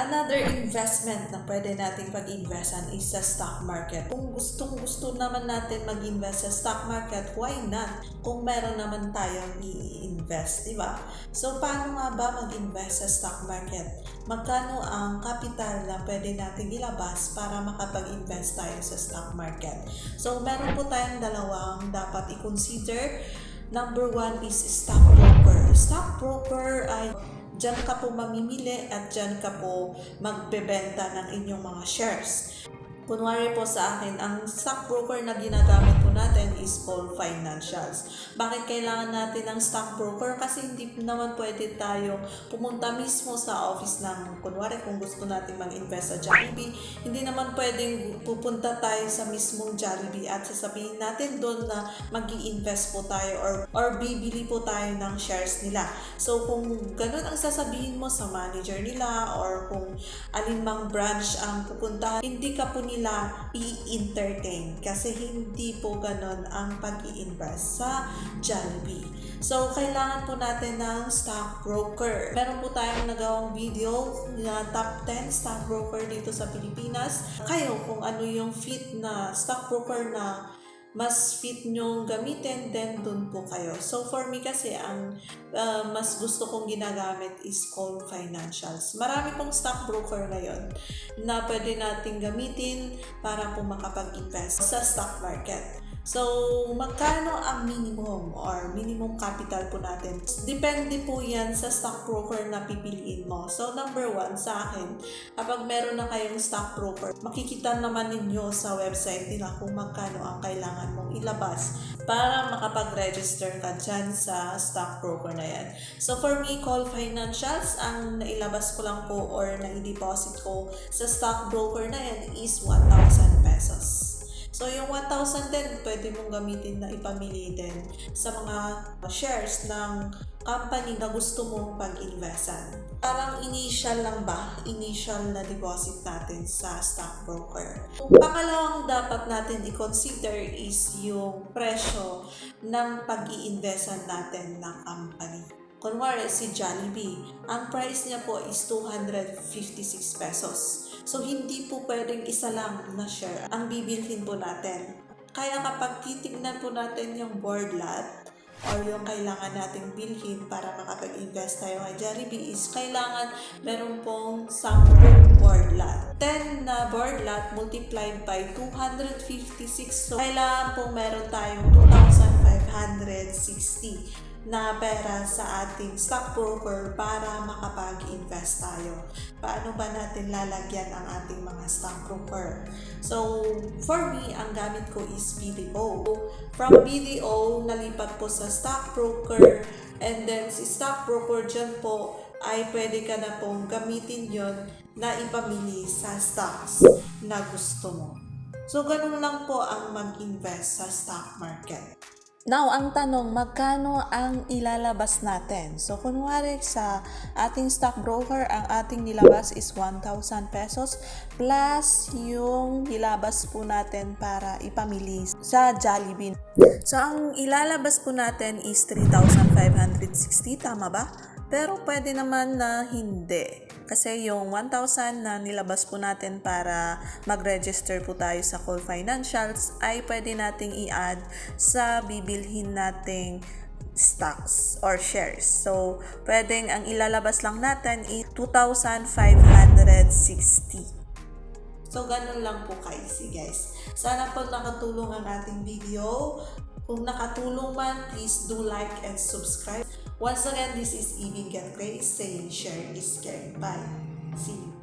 Another investment na pwede nating pag-investan is sa stock market. Kung gustong gusto naman natin mag-invest sa stock market, why not? Kung meron naman tayong i-invest, di ba? So, paano nga ba mag-invest sa stock market? Magkano ang capital na pwede natin ilabas para makapag-invest tayo sa stock market? So, meron po tayong dalawang dapat i-consider. Number one is stockbroker. Stockbroker ay Diyan ka po mamimili at diyan ka po magbebenta ng inyong mga shares. Kunwari po sa akin, ang stockbroker na ginagamit po natin is called financials. Bakit kailangan natin ng stockbroker? Kasi hindi naman pwede tayo pumunta mismo sa office ng, kunwari kung gusto natin mag-invest sa Jollibee, hindi naman pwedeng pupunta tayo sa mismong Jollibee at sasabihin natin doon na mag invest po tayo or, or bibili po tayo ng shares nila. So kung ganun ang sasabihin mo sa manager nila or kung alinmang branch ang pupunta, hindi ka po nila i-entertain kasi hindi po ganun ang pag invest sa Jollibee. So, kailangan po natin ng stockbroker. Meron po tayong nagawang video na top 10 stockbroker dito sa Pilipinas. Kayo, kung ano yung fit na stockbroker na mas fit nyong gamitin, then dun po kayo. So, for me kasi, ang uh, mas gusto kong ginagamit is Call Financials. Marami pong stockbroker ngayon na pwede nating gamitin para po makapag-invest sa stock market. So, magkano ang minimum or minimum capital po natin? Depende po yan sa stockbroker na pipiliin mo. So, number one sa akin, kapag meron na kayong stockbroker, makikita naman ninyo sa website nila kung magkano ang kailangan mong ilabas para makapag-register ka dyan sa stockbroker na yan. So, for me, Call Financials, ang nailabas ko lang po or na-deposit ko sa stockbroker na yan is 1,000 pesos. So, yung 1,000 din, pwede mong gamitin na ipamili din sa mga shares ng company na gusto mong pag-investan. Parang initial lang ba? Initial na deposit natin sa stockbroker. Pangalawang dapat natin i-consider is yung presyo ng pag-i-investan natin ng company. Kunwari si Jollibee, ang price niya po is 256 pesos. So, hindi po pwedeng isa lang na share ang bibilhin po natin. Kaya kapag titignan po natin yung board lot, or yung kailangan nating bilhin para makapag-invest tayo kay Jollibee is kailangan meron pong 10 board lot. 10 na board lot multiplied by 256. So, kailangan pong meron tayong 2,560 na pera sa ating stockbroker para makapag-invest tayo. Paano ba natin lalagyan ang ating mga stockbroker? So, for me, ang gamit ko is BDO. From BDO, nalipat po sa stockbroker and then si stockbroker dyan po ay pwede ka na pong gamitin yon na ipamili sa stocks na gusto mo. So, ganun lang po ang mag-invest sa stock market. Now, ang tanong, magkano ang ilalabas natin? So, kunwari sa ating stockbroker, ang ating nilabas is 1,000 pesos plus yung nilabas po natin para ipamili sa Jollibee. So, ang ilalabas po natin is 3,560, tama ba? Pero pwede naman na hindi. Kasi yung 1,000 na nilabas po natin para mag-register po tayo sa Call Financials ay pwede nating i-add sa bibilhin nating stocks or shares. So, pwedeng ang ilalabas lang natin is 2,560. So, ganun lang po kaisi guys. Sana po nakatulong ang ating video. Kung nakatulong man, please do like and subscribe. Once again, this is Evie Get Grace saying share is caring. Bye. See you.